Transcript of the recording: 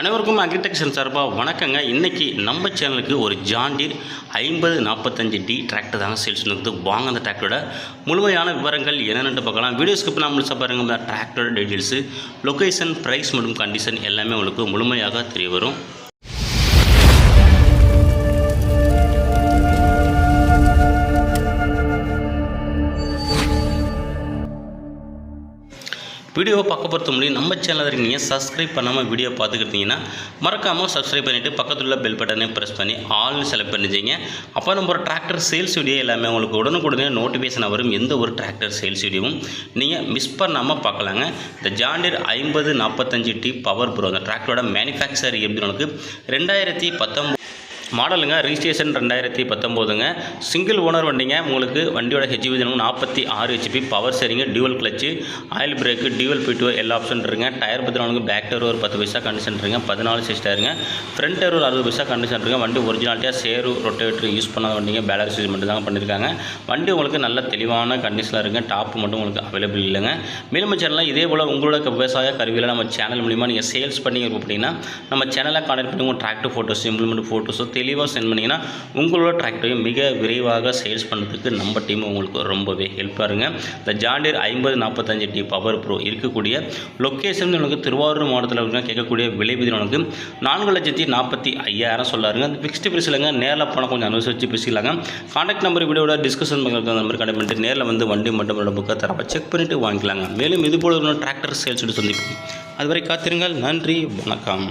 அனைவருக்கும் அக்ரிடெக்ஷன் சார்பாக வணக்கங்க. இன்றைக்கி நம்ம சேனலுக்கு ஒரு ஜாண்டீர் ஐம்பது நாற்பத்தஞ்சு டி டிராக்டர் தாங்க சேல்ஸ் வந்து வாங்க அந்த டிராக்டரோட முழுமையான விவரங்கள் என்னென்னு பார்க்கலாம். வீடியோ ஸ்கிப் நான் முழுசாக பாருங்கள் இந்த டிராக்டரோட டீட்டெயில்ஸு லொக்கேஷன் ப்ரைஸ் மற்றும் கண்டிஷன் எல்லாமே உங்களுக்கு முழுமையாக தெரிய வரும். வீடியோவை பார்க்க பொறுத்த முடியும் நம்ம சேனலில் இருக்கீங்க சப்ஸ்கிரைப் பண்ணாமல் வீடியோ பார்த்துக்கிட்டீங்கன்னா மறக்காமல் சப்ஸ்கிரைப் பண்ணிவிட்டு பக்கத்தில் உள்ள பெல் பட்டனை ப்ரெஸ் பண்ணி ஆல்னு செலக்ட் பண்ணிச்சிங்க அப்போ நம்ம ஒரு டிராக்டர் சேல்ஸ் வீடியோ எல்லாமே உங்களுக்கு உடனுக்குடனே நோட்டிஃபிகேஷன் வரும். எந்த ஒரு டிராக்டர் சேல்ஸ் வீடியோவும் நீங்கள் மிஸ் பண்ணாமல் பார்க்கலாங்க. இந்த ஜாண்டியர் ஐம்பது நாற்பத்தஞ்சு டி பவர் ப்ரோ அந்த டிராக்டரோட மேனுஃபேக்சர் எப்படி உங்களுக்கு ரெண்டாயிரத்தி பத்தொம்பது மாடலுங்க ரிஜிஸ்ட்ரேஷன் ரெண்டாயிரத்தி பத்தொம்போதுங்க. சிங்கிள் ஓனர் வண்டிங்க உங்களுக்கு வண்டியோட ஹெச்பி நாற்பத்தி ஆறு ஹெச்பி பவர் சரிங்க dual clutch oil brake dual PTO எல்லா ஆப்ஷன் இருக்குங்க. டயர் பற்றினவங்களுக்கு பேக் டயர் ஒரு பத்து பைசா கண்டிஷன் இருக்குங்க. பதினாலு சிக்ஸ் டயருங்க ஃப்ரண்ட் டயர் ஒரு அறுபது பைசா கண்டிஷன் இருக்குங்க. வண்டி ஒரிஜினாலிட்டியாக சேரு ரொட்டேட்டர் யூஸ் பண்ணாத வண்டிங்க பேலர் சீஸ் மட்டும் தாங்க பண்ணியிருக்காங்க வண்டி உங்களுக்கு நல்ல தெளிவான கண்டிஷனில் இருக்குங்க. டாப் மட்டும் உங்களுக்கு அவைலபிள் இல்லைங்க. மேலும் சேனலில் இதே போல் உங்களோட விவசாய கருவியில் நம்ம சேனல் மூலிமா நீங்கள் சேல்ஸ் பண்ணி அப்படின்னா நம்ம சேனலை கான்டாக்ட் பண்ணி உங்கள் டிராக்டர் ஃபோட்டோஸ் இம்ப்ளிமெண்ட் ஃபோட்டோஸோ தெளிவாக சென்ட் பண்ணிங்கன்னா உங்களோட டிராக்டரையும் மிக விரைவாக சேல்ஸ் பண்ணுறதுக்கு நம்ம டீம் உங்களுக்கு ரொம்பவே ஹெல்ப்பாக இருங்க இந்த ஜாண்டியர் ஐம்பது நாற்பத்தஞ்சு டி பவர் ப்ரோ இருக்கக்கூடிய லொக்கேஷன் உனக்கு திருவாரூர் மாவட்டத்தில் இருக்க கேட்கக்கூடிய விலை விதி உனக்கு நான்கு லட்சத்தி நாற்பத்தி ஐயாயிரம் சொல்லாருங்க. அந்த ஃபிக்ஸ்டு பேசலைங்க நேரில் போனால் கொஞ்சம் அனுசரித்து பேசிக்கலாங்க. கான்டாக்ட் நம்பர் வீடியோட டிஸ்கஷன் பண்ணுறது அந்த நம்பர் கடை பண்ணிட்டு நேரில் வந்து வண்டி மட்டும் புக்கை தரப்ப செக் பண்ணிவிட்டு வாங்கிக்கலாங்க. மேலும் இது போல டிராக்டர் சேல்ஸ் சந்திப்போம் அதுவரை காத்திருங்கள். நன்றி. வணக்கம்.